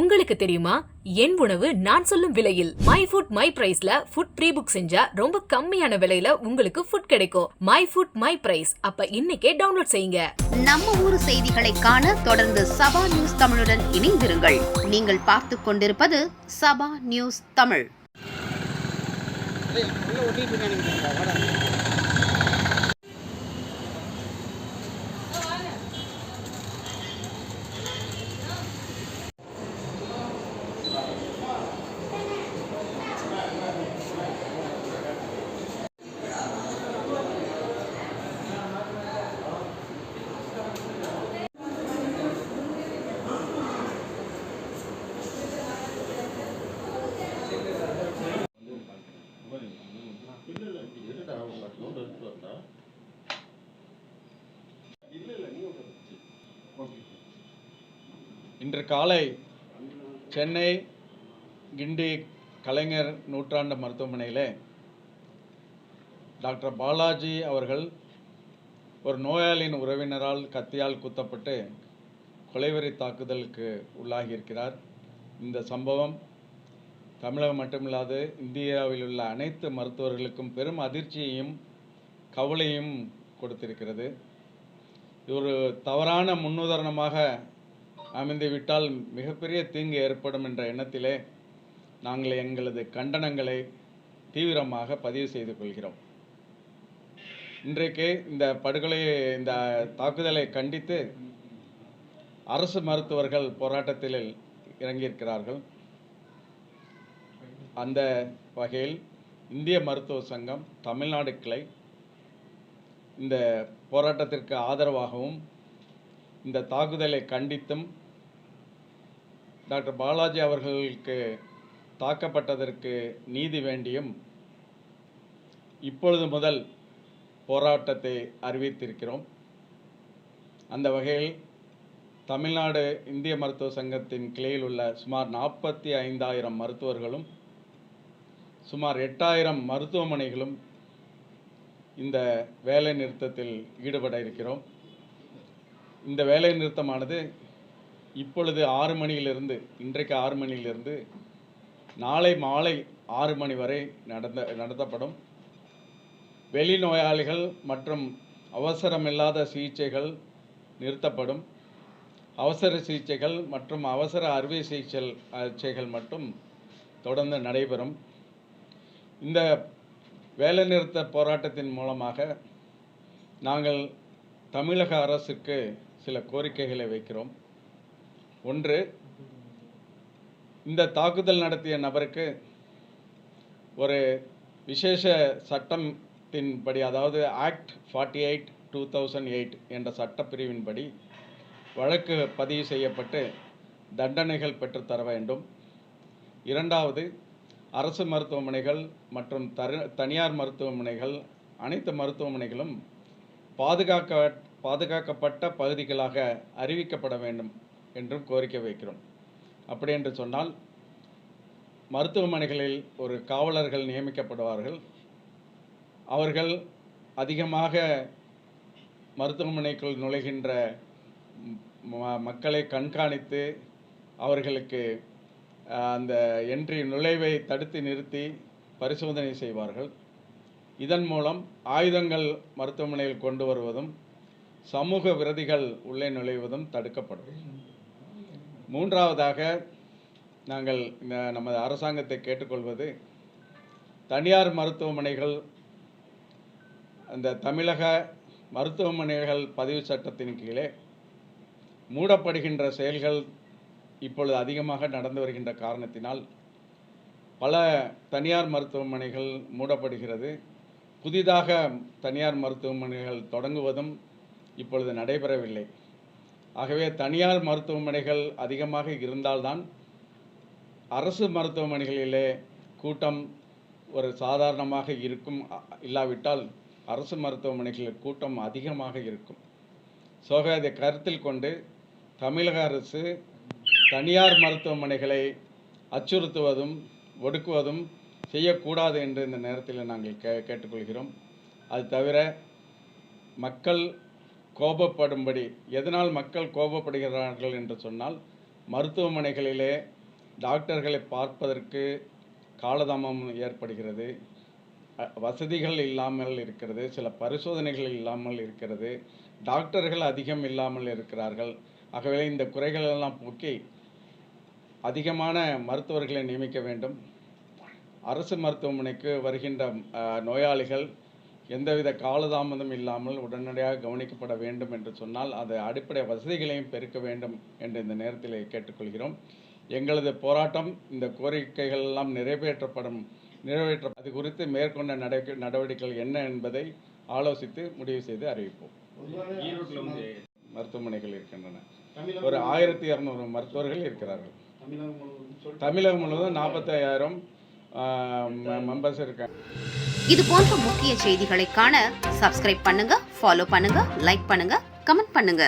உங்களுக்கு தெரியுமா? என் உணவு நான் சொல்லும் விலையில். மை ஃபுட் மை பிரைஸ்ல ஃபுட் ப்ரீ புக் செஞ்சா ரொம்ப கம்மியான விலையில உங்களுக்கு ஃபுட் கிடைக்கும். மை ஃபுட் மை பிரைஸ் அப்ப இன்னைக்கே டவுன்லோட் செய்யுங்க. நம்ம ஊர் செய்திகளை காண தொடர்ந்து சபா நியூஸ் தமிழுடன் இணைந்திருங்கள். நீங்கள் பார்த்துக் கொண்டிருப்பது சபா நியூஸ் தமிழ். இன்று காலை சென்னை கிண்டி கலைஞர் நூற்றாண்டு மருத்துவமனையில் டாக்டர் பாலாஜி அவர்கள் ஒரு நோயாளியின் உறவினரால் கத்தியால் குத்தப்பட்டு கொலைவெறி தாக்குதலுக்கு உள்ளாகியிருக்கிறார். இந்த சம்பவம் தமிழகம் மட்டுமில்லாது இந்தியாவில் உள்ள அனைத்து மருத்துவர்களுக்கும் பெரும் அதிர்ச்சியையும் கவலையும் கொடுத்திருக்கிறது. இது ஒரு தவறான முன்னுதாரணமாக அமைந்து விட்டால் மிகப்பெரிய தீங்கு ஏற்படும் என்ற எண்ணத்திலே நாங்கள் எங்களது கண்டனங்களை தீவிரமாக பதிவு செய்து கொள்கிறோம். இன்றைக்கு இந்த படுகொலையை இந்த தாக்குதலை கண்டித்து அரசு மருத்துவர்கள் போராட்டத்தில் இறங்கியிருக்கிறார்கள். அந்த வகையில் இந்திய மருத்துவ சங்கம் தமிழ்நாடு கிளை இந்த போராட்டத்திற்கு ஆதரவாகவும் இந்த தாக்குதலை கண்டித்தும் டாக்டர் பாலாஜி அவர்களுக்கு தாக்கப்பட்டதற்கு நீதி வேண்டியும் இப்பொழுது முதல் போராட்டத்தை அறிவித்திருக்கிறோம். அந்த வகையில் தமிழ்நாடு இந்திய மருத்துவ சங்கத்தின் கிளையில் உள்ள சுமார் நாற்பத்தி ஐந்தாயிரம் மருத்துவர்களும் சுமார் எட்டாயிரம் மருத்துவமனைகளும் இந்த வேலை நிறுத்தத்தில் ஈடுபட இருக்கிறோம். இந்த வேலை நிறுத்தமானது இப்பொழுது ஆறு மணியிலிருந்து இன்றைக்கு ஆறு மணியிலிருந்து நாளை மாலை ஆறு மணி வரை நடந்த நடத்தப்படும். வெளிநோயாளிகள் மற்றும் அவசரமில்லாத சிகிச்சைகள் நிறுத்தப்படும். அவசர சிகிச்சைகள் மற்றும் அவசர அறுவை சிகிச்சை சிகிச்சைகள் மட்டும் தொடர்ந்து நடைபெறும். இந்த வேலைநிறுத்த போராட்டத்தின் மூலமாக நாங்கள் தமிழக அரசுக்கு சில கோரிக்கைகளை வைக்கிறோம். ஒன்று இந்த தாக்குதல் நடத்திய நபருக்கு ஒரு விசேஷ சட்டத்தின்படி அதாவது act forty eight two thousand eight என்ற சட்டப்பிரிவின்படி வழக்கு பதிவு செய்யப்பட்டு தண்டனைகள் பெற்றுத்தர வேண்டும். இரண்டாவது அரசு மருத்துவமனைகள் மற்றும் தரு தனியார் மருத்துவமனைகள் அனைத்து மருத்துவமனைகளும் பாதுகாக்க பாதுகாக்கப்பட்ட பகுதிகளாக அறிவிக்கப்பட வேண்டும். என்றும் கோரிக்கை வைக்கிறோம். அப்படி என்று சொன்னால் மருத்துவமனைகளில் ஒரு காவலர்கள் நியமிக்கப்படுவார்கள். அவர்கள் அதிகமாக மருத்துவமனைக்குள் நுழைகின்ற ம- மக்களை கண்காணித்து அவர்களுக்கு அந்த என்ட்ரி நுழைவை தடுத்து நிறுத்தி பரிசோதனை செய்வார்கள். இதன் மூலம் ஆயுதங்கள் மருத்துவமனையில் கொண்டு வருவதும் சமூக விரதிகள் உள்ளே நுழைவதும் தடுக்கப்படும். மூன்றாவதாக நாங்கள் இந்த நமது அரசாங்கத்தை கேட்டுக்கொள்வது தனியார் மருத்துவமனைகள் அந்த தமிழக மருத்துவமனைகள் பதிவு சட்டத்தின் கீழே மூடப்படுகின்ற செயல்கள் இப்பொழுது அதிகமாக நடந்து வருகின்ற காரணத்தினால் பல தனியார் மருத்துவமனைகள் மூடப்படுகிறது. புதிதாக தனியார் மருத்துவமனைகள் தொடங்குவதும் இப்பொழுது நடைபெறவில்லை. ஆகவே தனியார் மருத்துவமனைகள் அதிகமாக இருந்தால்தான் அரசு மருத்துவமனைகளிலே கூட்டம் ஒரு சாதாரணமாக இருக்கும் இல்லாவிட்டால் அரசு மருத்துவமனைகளில் கூட்டம் அதிகமாக இருக்கும். சோக அதை கருத்தில் கொண்டு தமிழக அரசு தனியார் மருத்துவமனைகளை அச்சுறுத்துவதும் ஒடுக்குவதும் செய்யக்கூடாது என்று இந்த நேரத்தில் நாங்கள் கே கேட்டுக்கொள்கிறோம். அது தவிர மக்கள் கோபப்படும்படி எதனால் மக்கள் கோபப்படுகிறார்கள் என்று சொன்னால் மருத்துவமனைகளிலே டாக்டர்களை பார்ப்பதற்கு காலதாமம் ஏற்படுகிறது. வசதிகள் இல்லாமல் இருக்கிறது சில பரிசோதனைகள் இல்லாமல் இருக்கிறது டாக்டர்கள் அதிகம் இல்லாமல் இருக்கிறார்கள். ஆகவே இந்த குறைகள் எல்லாம் போக்கி அதிகமான மருத்துவர்களை நியமிக்க வேண்டும். அரசு மருத்துவமனைக்கு வருகின்ற நோயாளிகள் எந்தவித காலதாமதம் இல்லாமல் உடனடியாக கவனிக்கப்பட வேண்டும் என்று சொன்னால் அது அடிப்படை வசதிகளையும் பெருக்க வேண்டும் என்று இந்த நேரத்தில் கேட்டுக்கொள்கிறோம். எங்களது போராட்டம் இந்த கோரிக்கைகள் எல்லாம் நிறைவேற்றப்படும் நிறைவேற்ற அது குறித்து மேற்கொண்ட நடவடிக்கை நடவடிக்கைகள் என்ன என்பதை ஆலோசித்து முடிவு செய்து அறிவிப்போம். ஈரோட்டில் வந்து மருத்துவமனைகள் இருக்கின்றன. ஒரு ஆயிரத்தி இரநூறு மருத்துவர்கள் இருக்கிறார்கள். தமிழகம் முழுவதும் முழுவதும் நாற்பத்தாயிரம் மெம்பர்ஸ் இருக்காங்க. இது போன்ற முக்கிய செய்திகளை காண சப்ஸ்கிரைப் பண்ணுங்க ஃபாலோ பண்ணுங்க லைக் பண்ணுங்க கமெண்ட் பண்ணுங்க.